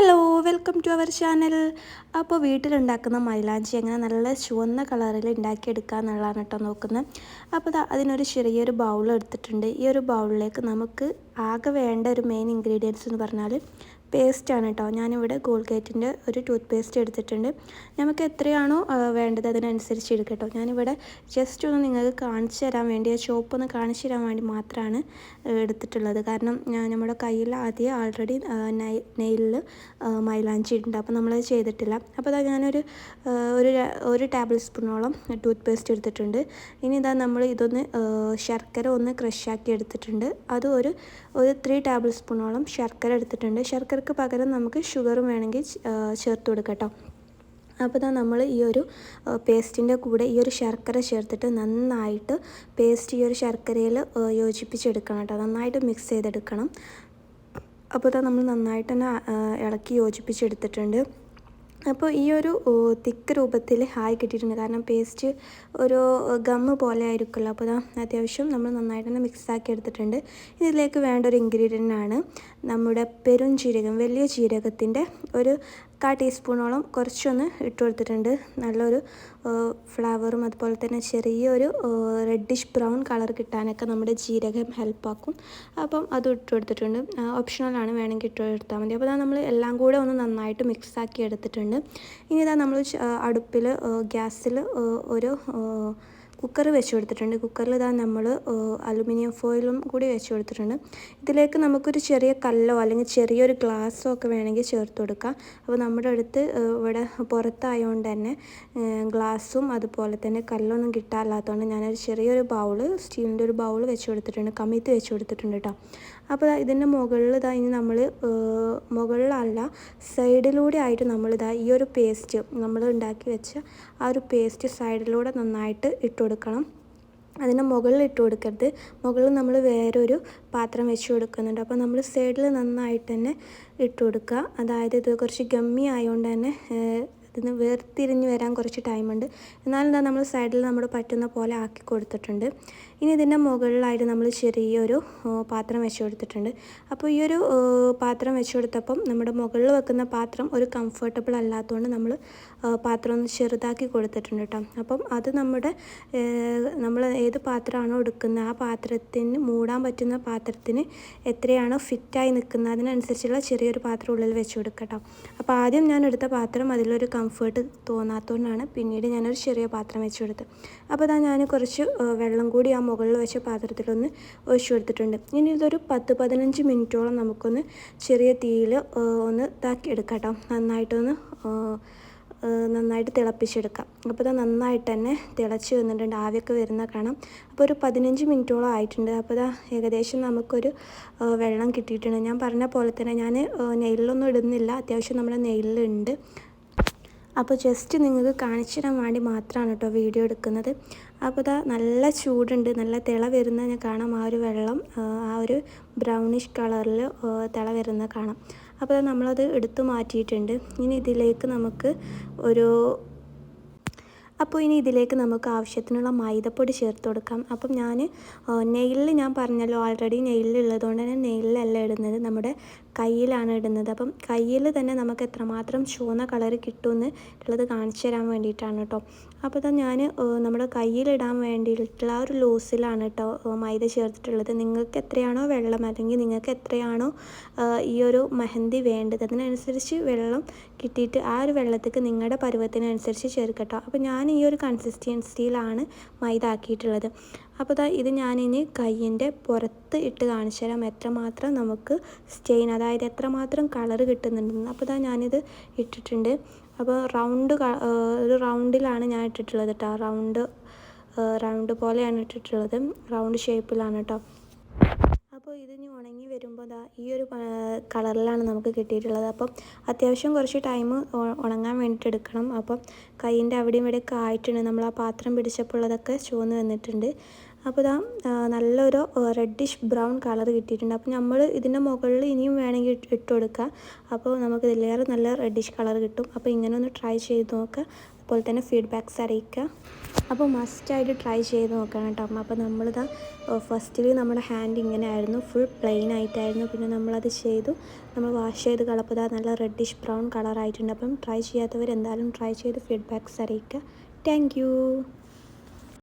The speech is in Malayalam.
Hello welcome to our channel. അപ്പോൾ വീട്ടിലുണ്ടാക്കുന്ന മൈലാഞ്ചി എങ്ങനെ നല്ല ചുവന്ന കളറിൽ ഉണ്ടാക്കിയെടുക്കുക എന്നുള്ളതാണ് കേട്ടോ നോക്കുന്നത്. അപ്പോൾ അതിനൊരു ചെറിയൊരു ബൗൾ എടുത്തിട്ടുണ്ട്. ഈ ഒരു ബൗളിലേക്ക് നമുക്ക് ആകെ വേണ്ട ഒരു മെയിൻ ഇൻഗ്രീഡിയൻസ് എന്ന് പറഞ്ഞാൽ പേസ്റ്റാണ് കേട്ടോ. ഞാനിവിടെ ഗോൾഗേറ്റിന്റെ ഒരു ടൂത്ത് പേസ്റ്റ് എടുത്തിട്ടുണ്ട്. നമുക്ക് എത്രയാണോ വേണ്ടത് അതിനനുസരിച്ച് എടുക്കാം കേട്ടോ. ഞാനിവിടെ ജസ്റ്റ് ഒന്ന് നിങ്ങൾക്ക് കാണിച്ചു തരാൻ വേണ്ടി ആ ഷോപ്പ് ഒന്ന് കാണിച്ചു തരാൻ വേണ്ടി മാത്രമാണ് എടുത്തിട്ടുള്ളത്. കാരണം നമ്മുടെ കയ്യിൽ ആദ്യം ആൾറെഡി നെയിലിൽ മൈലാഞ്ചി ഉണ്ട് അപ്പോൾ നമ്മളത് ചെയ്തിട്ടില്ല. അപ്പോൾ അതാ ഞാനൊരു ഒരു ഒരു ടേബിൾ സ്പൂണോളം ടൂത്ത് പേസ്റ്റ് എടുത്തിട്ടുണ്ട്. ഇനി ഇതാ നമ്മൾ ഇതൊന്ന് ശർക്കര ഒന്ന് ക്രഷാക്കി എടുത്തിട്ടുണ്ട്. അത് ഒരു ഒരു ത്രീ ടേബിൾ സ്പൂണോളം ശർക്കര എടുത്തിട്ടുണ്ട്. ശർക്കരക്ക് പകരം നമുക്ക് ഷുഗറും വേണമെങ്കിൽ ചേർത്ത് കൊടുക്കട്ടോ കേട്ടോ. അപ്പോൾ ഇതാ നമ്മൾ ഈ ഒരു പേസ്റ്റിന്റെ കൂടെ ഈ ഒരു ശർക്കര ചേർത്തിട്ട് നന്നായിട്ട് പേസ്റ്റ് ഈ ഒരു ശർക്കരയിൽ യോജിപ്പിച്ചെടുക്കണം കേട്ടോ. നന്നായിട്ട് മിക്സ് ചെയ്തെടുക്കണം. അപ്പോൾ ഇതാ നമ്മൾ നന്നായിട്ട് തന്നെ ഇളക്കി യോജിപ്പിച്ചെടുത്തിട്ടുണ്ട്. അപ്പോൾ ഈ ഒരു തിക്ക് രൂപത്തിൽ ഹായ് കിട്ടിയിട്ടുണ്ട്. കാരണം പേസ്റ്റ് ഒരു ഗമ്മ് പോലെ ആയിരിക്കുമല്ലോ. അപ്പോൾ ഇതാ അത്യാവശ്യം നമ്മൾ നന്നായിട്ട് തന്നെ മിക്സാക്കി എടുത്തിട്ടുണ്ട്. ഇതിലേക്ക് വേണ്ട ഒരു ഇൻഗ്രീഡിയന്റ് ആണ് നമ്മുടെ പെരും ജീരകം വലിയ ജീരകത്തിന്റെ ഒരു കാ ടീസ്പൂണോളം കുറച്ചൊന്ന് ഇട്ട് കൊടുത്തിട്ടുണ്ട്. നല്ലൊരു ഫ്ലവറും അതുപോലെ തന്നെ ചെറിയൊരു റെഡിഷ് ബ്രൗൺ കളർ കിട്ടാനൊക്കെ നമ്മുടെ ജീരകം ഹെൽപ്പാക്കും അപ്പം അത് ഇട്ട് കൊടുത്തിട്ടുണ്ട്. ഓപ്ഷണലാണ് വേണമെങ്കിൽ ഇട്ട് കൊടുത്താൽ മതി. അപ്പോൾ നമ്മൾ എല്ലാം കൂടെ ഒന്ന് നന്നായിട്ട് മിക്സാക്കി എടുത്തിട്ടുണ്ട്. ഇനി ഇതാ നമ്മൾ അടുപ്പിൽ ഗ്യാസിൽ ഒരു കുക്കർ വെച്ച് കൊടുത്തിട്ടുണ്ട് കുക്കറിൽ ഇതാ നമ്മൾ അലുമിനിയം ഫോയിലും കൂടി വെച്ച് കൊടുത്തിട്ടുണ്ട് ഇതിലേക്ക് നമുക്കൊരു ചെറിയ കല്ലോ അല്ലെങ്കിൽ ചെറിയൊരു ഗ്ലാസ്സോ ഒക്കെ വേണമെങ്കിൽ ചേർത്ത് കൊടുക്കാം അപ്പോൾ നമ്മുടെ അടുത്ത് ഇവിടെ പുറത്തായതുകൊണ്ട് തന്നെ ഗ്ലാസ്സും അതുപോലെ തന്നെ കല്ലൊന്നും കിട്ടാല്ലാത്തതുകൊണ്ട് ഞാനൊരു ചെറിയൊരു ബൗൾ സ്റ്റീലിന്റെ ഒരു ബൗൾ വെച്ച് കൊടുത്തിട്ടുണ്ട് കമ്മിത്ത് വെച്ച് കൊടുത്തിട്ടുണ്ട് കേട്ടോ. അപ്പോൾ ഇതിന്റെ മുകളിൽ ഇതാ ഇനി നമ്മൾ മുകളിലല്ല സൈഡിലൂടെ ആയിട്ട് നമ്മളിതാ ഈ ഒരു പേസ്റ്റ് നമ്മൾ ഉണ്ടാക്കി വെച്ച ആ ഒരു പേസ്റ്റ് സൈഡിലൂടെ നന്നായിട്ട് ഇട്ട് കൊടുക്കണം. അതിന്റെ മുകളിൽ ഇട്ട് കൊടുക്കരുത്. മുകളിൽ നമ്മൾ വേറൊരു പാത്രം വെച്ച് കൊടുക്കുന്നുണ്ട്. അപ്പോൾ നമ്മൾ സൈഡിൽ നന്നായിട്ട് തന്നെ ഇട്ട് കൊടുക്കുക. അതായത് ഇത് കുറച്ച് ഗമ്മി ആയതുകൊണ്ട് തന്നെ ഇതിന് വേർതിരിഞ്ഞ് വരാൻ കുറച്ച് ടൈമുണ്ട്. എന്നാലും നമ്മൾ സൈഡിൽ നമ്മൾ പറ്റുന്ന പോലെ ആക്കി കൊടുത്തിട്ടുണ്ട്. ഇനി ഇതിന്റെ മുകളിലായിട്ട് നമ്മൾ ചെറിയൊരു പാത്രം വെച്ച് കൊടുത്തിട്ടുണ്ട്. അപ്പോൾ ഈ ഒരു പാത്രം വെച്ച് കൊടുത്തപ്പം നമ്മുടെ മുകളിൽ വെക്കുന്ന പാത്രം ഒരു കംഫർട്ടബിൾ അല്ലാത്തതുകൊണ്ട് നമ്മൾ പാത്രം ഒന്ന് ചെറുതാക്കി കൊടുത്തിട്ടുണ്ട് കേട്ടോ അപ്പം അത് നമ്മുടെ നമ്മൾ ഏത് പാത്രമാണോ എടുക്കുന്നത് ആ പാത്രത്തിന് മൂടാൻ പറ്റുന്ന പാത്രത്തിന് എത്രയാണോ ഫിറ്റായി നിൽക്കുന്നത് അതിനനുസരിച്ചുള്ള ചെറിയൊരു പാത്രം ഉള്ളിൽ വെച്ച് കൊടുക്കട്ടോ അപ്പോൾ ആദ്യം ഞാൻ എടുത്ത പാത്രം അതിലൊരു കംഫേർട്ട് തോന്നാത്തതുകൊണ്ടാണ് പിന്നീട് ഞാനൊരു ചെറിയ പാത്രം വെച്ച് കൊടുത്തത്. അപ്പോൾ അതാ ഞാൻ കുറച്ച് വെള്ളം കൂടി ആ മുകളിൽ വെച്ച പാത്രത്തിലൊന്ന് ഒഴിച്ചു കൊടുത്തിട്ടുണ്ട്. ഇനി ഇതൊരു പത്ത് പതിനഞ്ച് മിനിറ്റോളം നമുക്കൊന്ന് ചെറിയ തീയിൽ ഒന്ന് ഇതാക്കി എടുക്കാം കേട്ടോ നന്നായിട്ടൊന്ന് നന്നായിട്ട് തിളപ്പിച്ചെടുക്കാം. അപ്പോൾ ഇത് നന്നായിട്ട് തന്നെ തിളച്ച് വന്നിട്ടുണ്ട്. ആവിയൊക്കെ വരുന്ന കാണാം. അപ്പോൾ ഒരു പതിനഞ്ച് മിനിറ്റോളം ആയിട്ടുണ്ട്. അപ്പോൾ ഇതാ ഏകദേശം നമുക്കൊരു വെള്ളം കിട്ടിയിട്ടുണ്ട്. ഞാൻ പറഞ്ഞ പോലെ തന്നെ ഞാൻ നെയിലൊന്നും ഇടുന്നില്ല. അത്യാവശ്യം നമ്മുടെ നെയിലുണ്ട് അപ്പോൾ ജസ്റ്റ് നിങ്ങൾക്ക് കാണിച്ചു തരാൻ വേണ്ടി മാത്രമാണ് കേട്ടോ വീഡിയോ എടുക്കുന്നത്. അപ്പോൾ ഇതാ നല്ല ചൂടുണ്ട്. നല്ല തിള വരുന്ന ഞാൻ കാണാം. ആ ഒരു വെള്ളം ആ, ഒരു ബ്രൗണിഷ് കളറിൽ തിള വരുന്ന കാണാം. അപ്പോൾ നമ്മളത് എടുത്തു മാറ്റിയിട്ടുണ്ട്. ഇനി ഇതിലേക്ക് നമുക്ക് ഒരു അപ്പോൾ ഇനി ഇതിലേക്ക് നമുക്ക് ആവശ്യത്തിനുള്ള മൈദപ്പൊടി ചേർത്ത് കൊടുക്കാം. അപ്പം ഞാൻ നെയിലിൽ ഞാൻ പറഞ്ഞല്ലോ ഓൾറെഡി നെയിലുള്ളതുകൊണ്ട് തന്നെ നെയിലല്ല ഇടുന്നത് നമ്മുടെ കയ്യിലാണ് ഇടുന്നത്. അപ്പം കയ്യിൽ തന്നെ നമുക്ക് എത്രമാത്രം ചുവന്ന കളർ കിട്ടുമെന്ന് ഉള്ളത് കാണിച്ചു തരാൻ വേണ്ടിയിട്ടാണ് കേട്ടോ. അപ്പോൾ തന്നെ ഞാൻ നമ്മുടെ കയ്യിലിടാൻ വേണ്ടിയിട്ടുള്ള ഒരു ലൂസിലാണ് കേട്ടോ മൈദ ചേർത്തിട്ടുള്ളത്. നിങ്ങൾക്ക് എത്രയാണോ വെള്ളം അല്ലെങ്കിൽ നിങ്ങൾക്ക് എത്രയാണോ ഈ ഒരു മെഹന്തി വേണ്ടത് അതിനനുസരിച്ച് വെള്ളം കിട്ടിയിട്ട് ആ ഒരു വെള്ളത്തേക്ക് നിങ്ങളുടെ പരുവത്തിനനുസരിച്ച് ചേർക്കട്ടോ. അപ്പോൾ ഞാൻ ഈ ഒരു കൺസിസ്റ്റൻസിയിലാണ് മൈദ ആക്കിയിട്ടുള്ളത് അപ്പോൾ ദാ ഇത് ഞാനിനി കയ്യിന്റെ പുറത്ത് ഇട്ട് കാണിച്ചു തരാം എത്രമാത്രം നമുക്ക് സ്റ്റെയിൻ അതായത് എത്രമാത്രം കളർ കിട്ടുന്നുണ്ടെന്ന്. അപ്പോൾ ദാ ഞാനിത് ഇട്ടിട്ടുണ്ട്. അപ്പോൾ റൗണ്ട് ഒരു റൗണ്ടിലാണ് ഞാൻ ഇട്ടിട്ടുള്ളത് കേട്ടോ റൗണ്ട് റൗണ്ട് പോലെയാണ് ഇട്ടിട്ടുള്ളത്. റൗണ്ട് ഷേപ്പിലാണ് കേട്ടോ അപ്പോൾ ഇത് ഇനി ഉണങ്ങി വരുമ്പോൾ ദാ ഈ ഒരു കളറിലാണ് നമുക്ക് കിട്ടിയിട്ടുള്ളത്. അപ്പം അത്യാവശ്യം കുറച്ച് ടൈം ഉണങ്ങാൻ വേണ്ടിയിട്ട് എടുക്കണം. അപ്പം കൈയിന്റെ അവിടെയും ഇവിടെയൊക്കെ ആയിട്ടുണ്ട്. നമ്മൾ ആ പാത്രം പിടിച്ചപ്പോൾ അതൊക്കെ ചുവന്ന് വന്നിട്ടുണ്ട്. അപ്പോൾ ഇതാ നല്ലൊരു റെഡിഷ് ബ്രൗൺ കളർ കിട്ടിയിട്ടുണ്ട്. അപ്പോൾ നമ്മൾ ഇതിന്റെ മുകളിൽ ഇനിയും വേണമെങ്കിൽ ഇട്ട് കൊടുക്കുക അപ്പോൾ നമുക്ക് ഇതിലേറെ നല്ല റെഡിഷ് കളർ കിട്ടും. അപ്പോൾ ഇങ്ങനെ ഒന്ന് ട്രൈ ചെയ്ത് നോക്കുക അതുപോലെ തന്നെ ഫീഡ്ബാക്ക്സ് അറിയിക്കുക. അപ്പോൾ മസ്റ്റായിട്ട് ട്രൈ ചെയ്ത് നോക്കണം കേട്ടോ അപ്പോൾ നമ്മളിതാ ഫസ്റ്റിൽ നമ്മുടെ ഹാൻഡ് ഇങ്ങനെ ആയിരുന്നു ഫുൾ പ്ലെയിൻ ആയിട്ടായിരുന്നു. പിന്നെ നമ്മളത് ചെയ്തു. നമ്മൾ വാഷ് ചെയ്ത് കളപ്പോൾ ഇതാ നല്ല റെഡിഷ് ബ്രൗൺ കളറായിട്ടുണ്ട് അപ്പം ട്രൈ ചെയ്യാത്തവർ എന്തായാലും ട്രൈ ചെയ്ത് ഫീഡ്ബാക്ക്സ് അറിയിക്കുക. താങ്ക്